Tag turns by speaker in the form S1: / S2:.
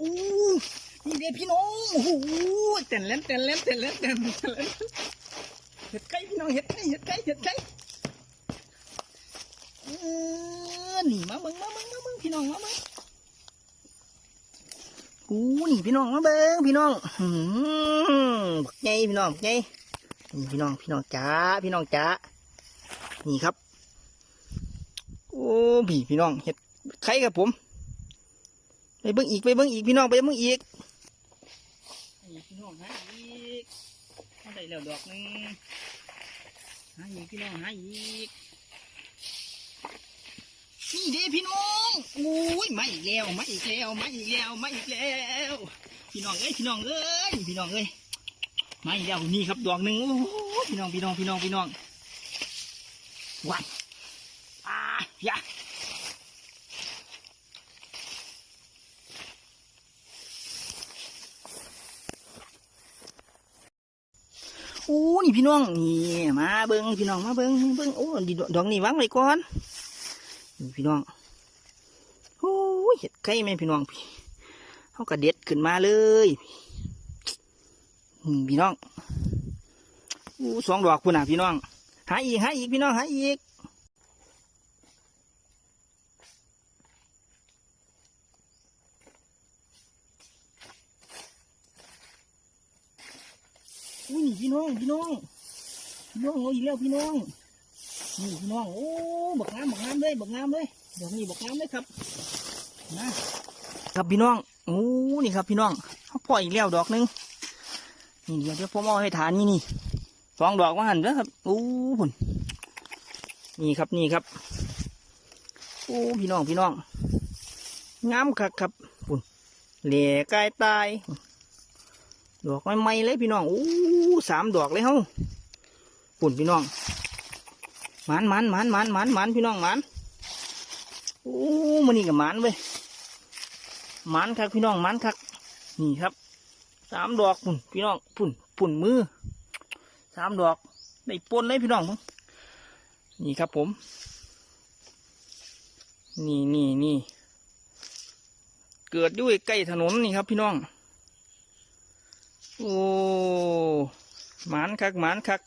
S1: อู้นี่เด็พี่น้องโอ้โหเต้นเล่นเต้นเล่นเต้นเล่นเต้นเล่นเต้นเห็ดไก่พี่น้องเห็ดไก่เห็ดไก่เห็ดไก่เออนี่มาเบิ่งมาเบิ่งมาเบิ่งพี่น้องมาเบิ่งอู้นี่พี่น้องมาเบิ่งพี่น้องหืมบักใหญ่พี่น้องบักใหญ่นี่พี่น้องพี่น้องจ๋าพี่น้องจ๋านี่ครับ โอ้พี่พี่น้องเห็ดไข่ครับผม ไปเบิ่งอีกไปเบิ่งอีกพี่น้องไปเบิ่งอีกพี่น้องหาอีกเอาได้แล้วดอกหนึงหาอีกพี่น้องหาอีกนี่เด้พี่น้องโอ้ยมาอีกแล้วมาอีกแล้วมาอีกแล้วมาอีกแล้ว พี่น้องเอ้ยพี่น้องเอ้ยพี่น้องเอ้ยมาอีกแล้วนี่ครับดอกหนึ่งโอ้พี่น้องพี่น้องพี่น้องพี่น้องวันอ่าย่า อ้นี่พี่น้องนี่มาเบิ้งพี่น้องมาเบิ้งเบิ้งโอ้ดีดอกนี่วางเลยก่อนนี่พี่น้องโอ้เห็ดไข่แม่พี่น้องพี่เขากระเด็ดขึ้นมาเลยพี่น้องอู้สองดอกคุณน่ะพี่น้องหาอีกหาอีกพี่น้องหาอีก อุ้ยนี่พี่น้องพี่น้องพี่น้องเอาอีกแล้วพี่น้องนี่พี่น้องโอ้บักงามบักงามเลยบักงามเลยดอกนี้บักงามเลยครับนะครับพี่น้องโอ้นี่ครับ พี่น้องเขาปล่อยอีกแล้วดอกหนึงนี่เดี๋ยวเดี๋ยวผมเอาให้ฐานนี่นี่สองดอกว่าหันแล้วครับโอ้พุ่นนี่ครับนี่ครับโอ้พี่น้องพี่น้องงามคักครับพุ่นเหล่กายตาย ดอกใหม่เลยพี่น้องอู้สามดอกเลยเฮาปุ่นพี่น้องมันมันมันมันมันมันพี่น้องมันอู้มันนี่กับมันเว้ยมันคักพี่น้องมันคักนี่ครับสามดอกปุ่นพี่น้องปุ่นปุ่นมือสามดอกได้ปนเลยพี่น้องนี่ครับผม นี่นี่นี่เกิดด้วยใกล้ถนนนี่ครับพี่น้อง โอ้หมานคักหมานคัก